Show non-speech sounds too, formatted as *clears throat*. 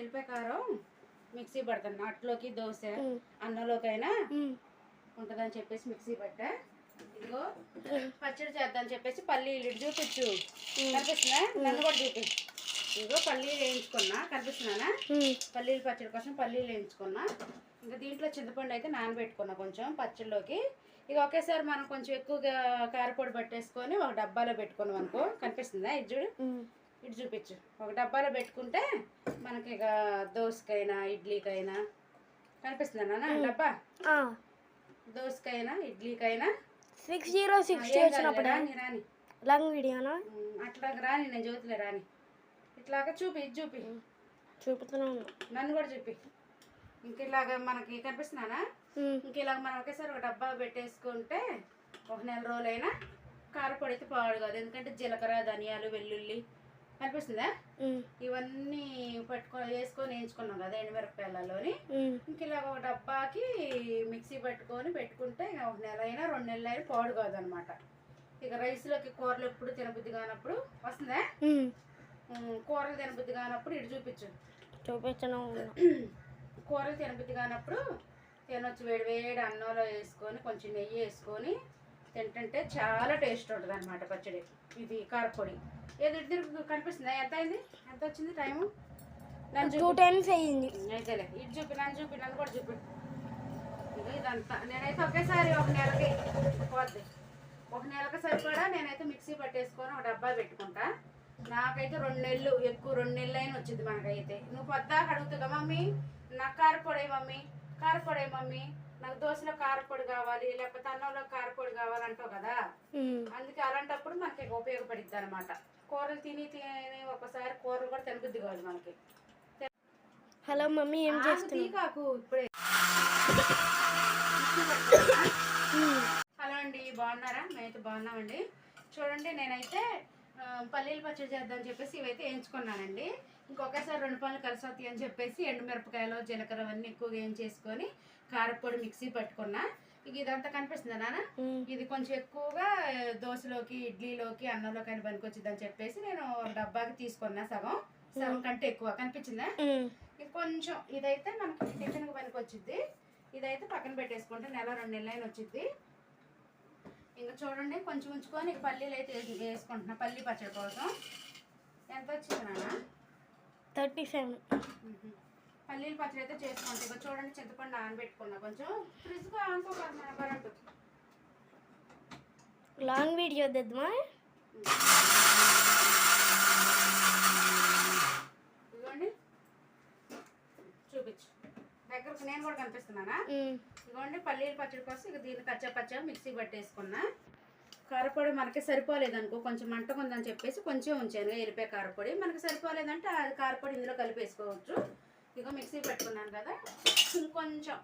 ఎల్లిపాయ కారం మిక్సీ పడతాను. అట్లోకి దోశ. అన్నంలోకైనా. ఉంటుందని చెప్పేసి మిక్సీ పట్టా. ఇదిగో పచ్చడి చేద్దాం చెప్పేసి పల్లీలు చూపించు. కనిపిస్తుందా? నన్ను కూడా చూపి. ఇదిగో పల్లీలు వేయించుకున్నా. కనిపిస్తున్నానా. పల్లీల పచ్చడి కోసం పల్లీలు వేయించుకున్నా. ఇంకా దీంట్లో చింతపండు అయితే నానబెట్టుకున్నా కొంచెం పచ్చడిలోకి. ఇక ఒకేసారి మనం కొంచెం ఎక్కువగా కారపొడి పట్టేసుకొని ఒక డబ్బాలో పెట్టుకున్నాం అనుకో. కనిపిస్తుందా? ఇది చూడు. ఇటు చూపించు. ఒక డబ్బాలో పెట్టుకుంటే మనకి ఇక దోసకైనా ఇడ్లీకైనా కనిపిస్తుందా నాన్న డబ్బా. దోసకైనా ఇడ్లీకైనా? సిక్స్ జీరో సిక్స్ రాని రాని లాంగ్ వీడియోనా అట్లా రాని నేను జ్యోతిలే రాని. ఇట్లాగా చూపి చూపి. చూపుతున్నాను నన్ను కూడా చూపి. ఇంక ఇలాగ మనకి కనిపిస్తున్నానా. ఇంక ఇలాగ మనం ఒకేసారి ఒక డబ్బా పెట్టేసుకుంటే ఒక నెల రోజులైనా కారపొడి అయితే పాడు కాదు. ఎందుకంటే జీలకర్ర ధనియాలు వెల్లుల్లి కనిపిస్తుందా. ఇవన్నీ పట్టుకొని వేసుకొని వేయించుకున్నాం కదా ఎండుమిరపకాయలలోని. ఇంక ఇలాగ ఒక డబ్బాకి మిక్సీ పట్టుకొని పెట్టుకుంటే ఇక ఒక నెల అయినా రెండు నెలలు అయినా పాడు కాదు అనమాట ఇక రైస్లోకి కూరలు ఎప్పుడు తినబుద్ధి కానప్పుడు వస్తుందా? కూరలు తినబుద్ధి కానప్పుడు ఇటు చూపించు. చూపించను. *clears throat* కూరలు తినబుద్ధి కానప్పుడు తినొచ్చు. వేడి వేడి అన్నంలో వేసుకొని కొంచెం నెయ్యి వేసుకొని తింటుంటే చాలా టేస్ట్ ఉంటుంది అనమాట పచ్చడి. ఇది కారపొడి. ఏది కనిపిస్తుందా? ఎంత అయింది? ఎంత వచ్చింది టైము? నన్ను టూ టైమ్స్ అయ్యింది. అయితేలే. ఇటు చూపి నన్ను చూపి నన్ను కూడా చూపి. ఇదంతా. నేనైతే ఒకేసారి ఒక నెలకి పోద్ది. ఒక నెలకి సరిపడా నేనైతే మిక్సీ పట్టేసుకొని ఒక డబ్బా పెట్టుకుంటా. నాకైతే రెండు నెలలు ఎక్కువ రెండు నెలలు అయినా వచ్చింది మనకైతే. నువ్వు పొద్దాక అడుగుతుందా మమ్మీ? నాకు కారపొడి మమ్మీ? కారపొడి మమ్మీ? నాకు దోశలో కారపొడి కావాలి లేకపోతే అన్నంలో కారపొడి కావాలంటావు కదా. అందుకే అలాంటప్పుడు మనకి ఉపయోగపడిద్ది అనమాట కూరలు తిని తిని ఒకసారి కూరలు కూడా తినబుద్ధి కాదు మనకి. హలో మమ్మీ ఏం చేస్తున్నావు? తీకాకు ఇప్పుడే. హలో అండి బాగున్నారా? మేమైతే బాగున్నామండి. చూడండి నేనైతే పల్లీల పచ్చడి చేద్దామని చెప్పేసి ఇవైతే వేయించుకున్నానండి. ఇంకొకసారి రెండు పనులు కలిసి వస్తాయి అని చెప్పేసి ఎండుమిరపకాయలు జీలకర్ర అవన్నీ ఎక్కువగా వేయించేసుకొని కారపొడి మిక్సీ పట్టుకున్నా. ఇక ఇదంతా కనిపిస్తుందా నాన్న. ఇది కొంచెం ఎక్కువగా దోశలోకి ఇడ్లీలోకి అన్నంలోకి అని పనికొచ్చిద్దని చెప్పేసి నేను డబ్బాకి తీసుకున్నా సగం. సగం కంటే ఎక్కువ. కనిపించిందా. ఇంకొంచెం ఇదైతే మనకి టిఫిన్కి పనికి వచ్చింది ఇదైతే పక్కన పెట్టేసుకుంటే నెల రెండు నెలలు అయినా వచ్చింది ఇంకా చూడండి కొంచెం ఉంచుకొని పల్లీలు అయితే వేసి- వేసుకుంటున్నా పల్లీ పచ్చడి కోసం. ఎంత వచ్చింది నాన్న? Thirty seven. పల్లీల పచ్చడి అయితే చేసుకుంటా ఇక చూడండి చింతపండు నానబెట్టుకున్నా కొంచెం. ఫ్రిడ్జ్గా అనుకోకూడదు మన కరెంటు. Long video తెద్దామా? చూపించు. దగ్గరకు నేను కూడా కనిపిస్తున్నానా. ఇదిగోండి పల్లీల పచ్చడి కోసం ఇక దీన్ని కచ్చా పచ్చా మిక్సీ పట్టేసుకున్నా. కారపొడి మనకి సరిపోలేదు అనుకో కొంచెం మంటగా ఉందని చెప్పేసి కొంచెం ఉంచాను. ఎలిపే కారపొడి. మనకి సరిపోలేదంటే అది కారపొడి ఇందులో కలిపేసుకోవచ్చు. ఇక మిక్సీ పెట్టుకున్నాను కదా ఇంకొంచెం.